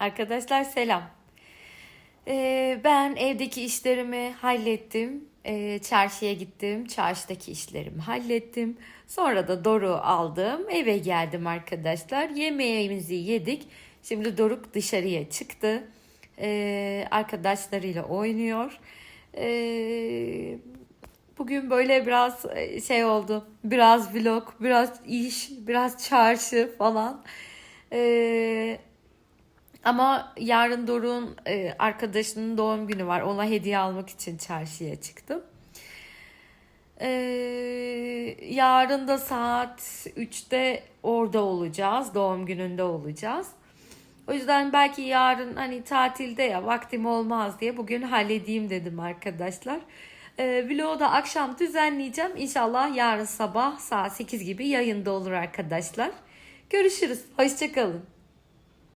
Arkadaşlar selam. Ee, ben evdeki işlerimi hallettim. Ee, çarşıya gittim. Çarşıdaki işlerimi hallettim. Sonra da Doruk'u aldım. Eve geldim arkadaşlar. Yemeğimizi yedik. Şimdi Doruk dışarıya çıktı. Ee, arkadaşlarıyla oynuyor. Ee, bugün böyle biraz e, şey oldu. Biraz vlog, biraz iş, biraz çarşı falan. Ee, ama yarın Doruk'un e, arkadaşının doğum günü var. Ona hediye almak için çarşıya çıktım. Ee, yarın da saat 3'te orada olacağız. Doğum gününde olacağız. O yüzden belki yarın hani tatilde ya vaktim olmaz diye bugün halledeyim dedim arkadaşlar. Ee, vlogu da akşam düzenleyeceğim. İnşallah yarın sabah saat 8 gibi yayında olur arkadaşlar. Görüşürüz. Hoşçakalın.